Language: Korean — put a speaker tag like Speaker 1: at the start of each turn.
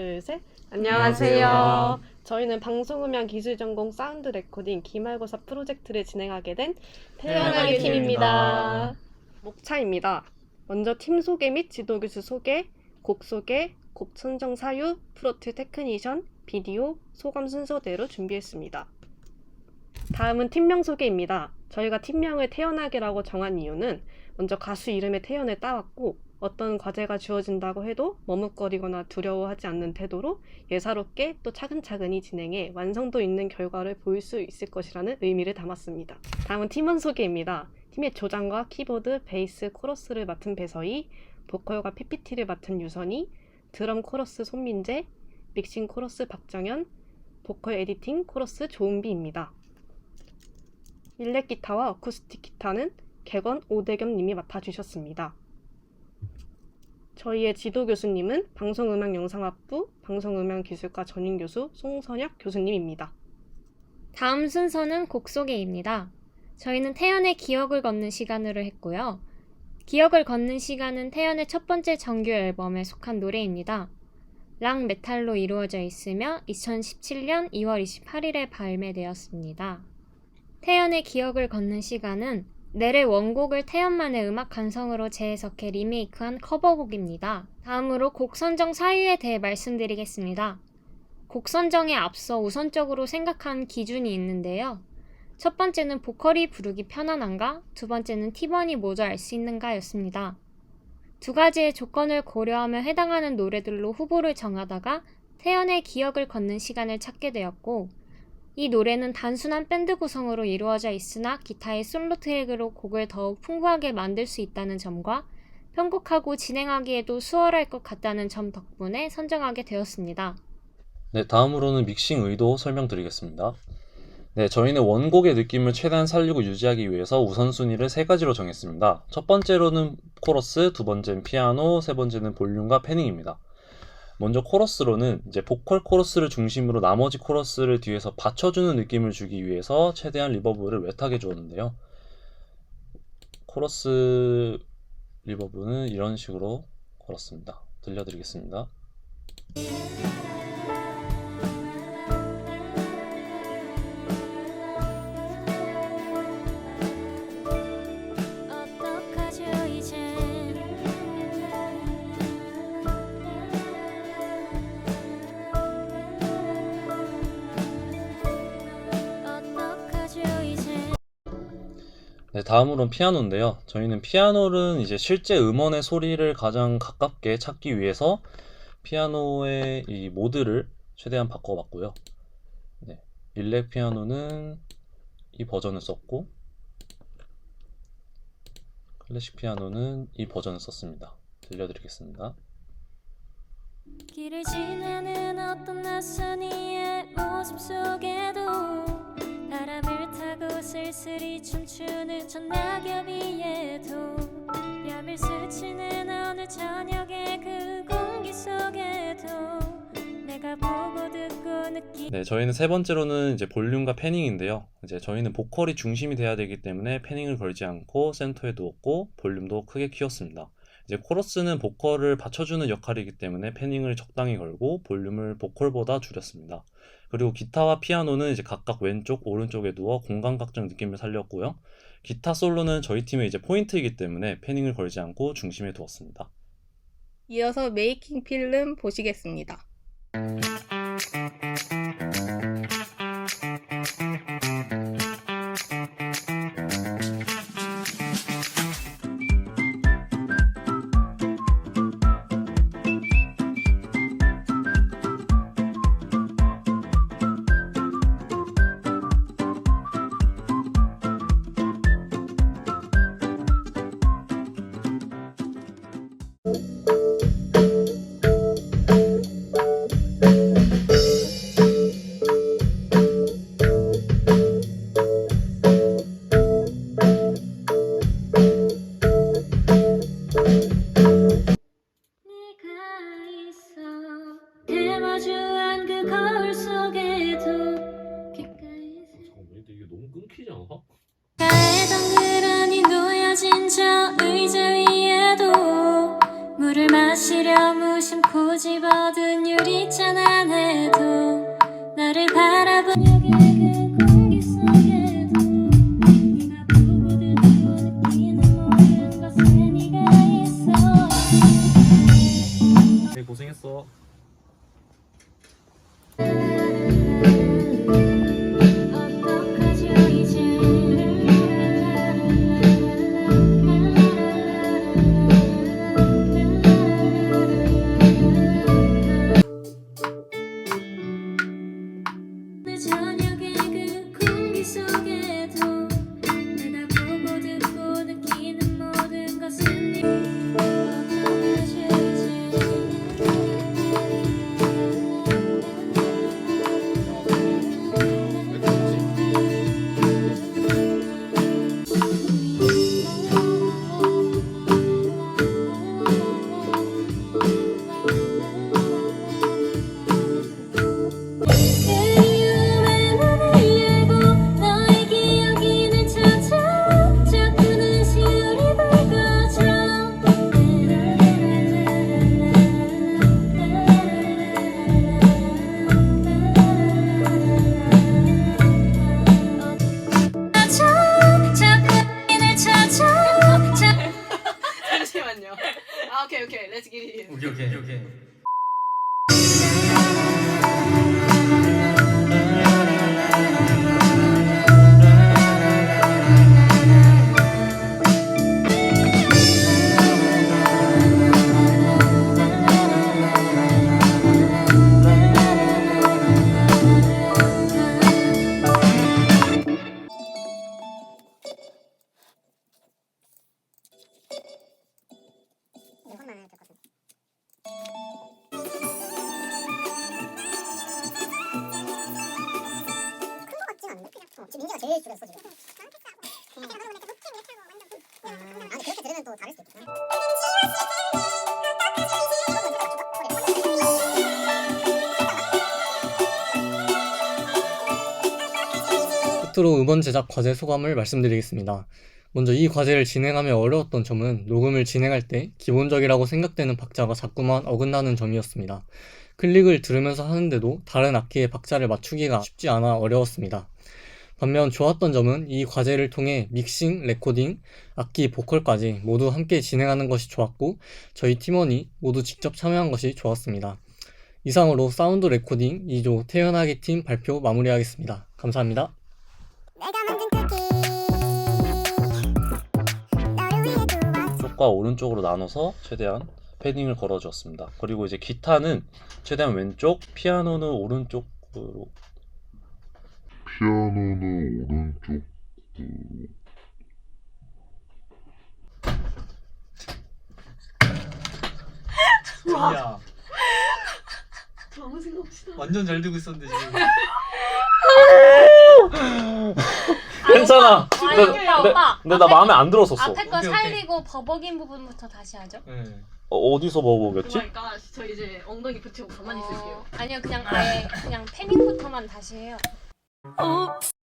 Speaker 1: 둘, 셋.
Speaker 2: 안녕하세요.
Speaker 1: 안녕하세요. 저희는 방송음향 기술 전공 사운드 레코딩 기말고사 프로젝트를 진행하게 된 태연하게
Speaker 2: 태연하게
Speaker 1: 팀입니다.
Speaker 2: 팀입니다.
Speaker 1: 목차입니다. 먼저 팀 소개 및 지도 교수 소개, 곡 소개, 곡 선정 사유, 프로트 테크니션, 비디오, 소감 순서대로 준비했습니다. 다음은 팀명 소개입니다. 저희가 팀명을 태연하게라고 정한 이유는 먼저 가수 이름에 태연을 따왔고 어떤 과제가 주어진다고 해도 머뭇거리거나 두려워하지 않는 태도로 예사롭게 또 차근차근히 진행해 완성도 있는 결과를 보일 수 있을 것이라는 의미를 담았습니다. 다음은 팀원 소개입니다. 팀의 조장과 키보드, 베이스, 코러스를 맡은 배서희, 보컬과 PPT를 맡은 유선이, 드럼 코러스 손민재, 믹싱 코러스 박정현, 보컬 에디팅 코러스 조은비입니다. 일렉 기타와 어쿠스틱 기타는 객원 오대겸 님이 맡아주셨습니다. 저희의 지도 교수님은 방송음악영상학부 방송음향기술과 전임 교수 송선혁 교수님입니다.
Speaker 2: 다음 순서는 곡 소개입니다. 저희는 태연의 기억을 걷는 시간으로 했고요. 기억을 걷는 시간은 태연의 첫 번째 정규 앨범에 속한 노래입니다. 락 메탈로 이루어져 있으며 2017년 2월 28일에 발매되었습니다. 태연의 기억을 걷는 시간은 넬의 원곡을 태연만의 음악 감성으로 재해석해 리메이크한 커버곡입니다. 다음으로 곡 선정 사유에 대해 말씀드리겠습니다. 곡 선정에 앞서 우선적으로 생각한 기준이 있는데요. 첫 번째는 보컬이 부르기 편안한가, 두 번째는 티번이 모두 알수 있는가 였습니다. 두 가지의 조건을 고려하며 해당하는 노래들로 후보를 정하다가 태연의 기억을 걷는 시간을 찾게 되었고, 이 노래는 단순한 밴드 구성으로 이루어져 있으나 기타의 솔로 트랙으로 곡을 더욱 풍부하게 만들 수 있다는 점과 편곡하고 진행하기에도 수월할 것 같다는 점 덕분에 선정하게 되었습니다.
Speaker 3: 네, 다음으로는 믹싱 의도 설명드리겠습니다. 네, 저희는 원곡의 느낌을 최대한 살리고 유지하기 위해서 우선순위를 세 가지로 정했습니다. 첫 번째로는 코러스, 두 번째는 피아노, 세 번째는 볼륨과 패닝입니다. 먼저 코러스로는 이제 보컬 코러스를 중심으로 나머지 코러스를 뒤에서 받쳐주는 느낌을 주기 위해서 최대한 리버브를 웻하게 주었는데요. 코러스 리버브는 이런 식으로 걸었습니다. 들려드리겠습니다. 네, 다음으로는 피아노인데요. 저희는 피아노는 이제 실제 음원의 소리를 가장 가깝게 찾기 위해서 피아노의 이 모드를 최대한 바꿔봤고요. 네, 일렉 피아노는 이 버전을 썼고, 클래식 피아노는 이 버전을 썼습니다. 들려드리겠습니다.
Speaker 4: 길을 지나는 어떤 낯선 이의 모습 속에도 바람을 쓸쓸히 춤추는 저 낙엽 위에도 뺨을 스치는 어느 저녁의 그 공기 속에도 내가 보고 듣고 느끼
Speaker 3: 네, 저희는 세 번째로는 이제 볼륨과 패닝인데요. 이제 저희는 보컬이 중심이 돼야 되기 때문에 패닝을 걸지 않고 센터에 두었고 볼륨도 크게 키웠습니다. 이제 코러스는 보컬을 받쳐주는 역할이기 때문에 패닝을 적당히 걸고 볼륨을 보컬보다 줄였습니다. 그리고 기타와 피아노는 이제 각각 왼쪽, 오른쪽에 두어 공간각적 느낌을 살렸고요. 기타 솔로는 저희 팀의 이제 포인트이기 때문에 패닝을 걸지 않고 중심에 두었습니다.
Speaker 5: 이어서 메이킹 필름 보시겠습니다.
Speaker 3: 끊기지 않아?
Speaker 4: 가에 덩그러니 놓여진 저 의자 위에도 물을 마시려 무심코 집어든 유리잔 안에도
Speaker 1: 오케이. 오케이,
Speaker 3: 오케이,
Speaker 6: 제일 줄였어 지금. 아, 아니 그렇게 들으면 또 다를 수 있구나.
Speaker 7: 끝으로 음원 제작 과제 소감을 말씀드리겠습니다. 먼저 이 과제를 진행하며 어려웠던 점은 녹음을 진행할 때 기본적이라고 생각되는 박자가 자꾸만 어긋나는 점이었습니다. 클릭을 들으면서 하는데도 다른 악기의 박자를 맞추기가 쉽지 않아 어려웠습니다. 반면 좋았던 점은 이 과제를 통해 믹싱, 레코딩, 악기, 보컬까지 모두 함께 진행하는 것이 좋았고 저희 팀원이 모두 직접 참여한 것이 좋았습니다. 이상으로 사운드 레코딩 2조 태연하기 팀 발표 마무리하겠습니다. 감사합니다.
Speaker 6: 내가 만든 쿠키. 너를 위해 두었어.
Speaker 3: 쪽과 오른쪽으로 나눠서 최대한 패딩을 걸어주었습니다. 그리고 이제 기타는 최대한 왼쪽, 피아노는 오른쪽으로
Speaker 8: 피아노는 오른쪽
Speaker 7: 야 완전 잘 되고 있었는데 지금
Speaker 3: 괜찮아.
Speaker 2: 아니
Speaker 3: 근데-
Speaker 2: 오빠 오빠
Speaker 3: 근데 나 마음에 안 들었었어.
Speaker 2: 앞에 거
Speaker 7: 오케이, 오케이.
Speaker 2: 살리고 버벅인 부분부터 다시 하죠
Speaker 7: 네.
Speaker 3: 어, 어디서 먹어보겠지?
Speaker 1: 그러니까 저 이제 엉덩이 붙이고 가만히 있을게요.
Speaker 2: 어, 아니요 그냥 아예 그냥 패닝부터만 다시 해요
Speaker 4: Oops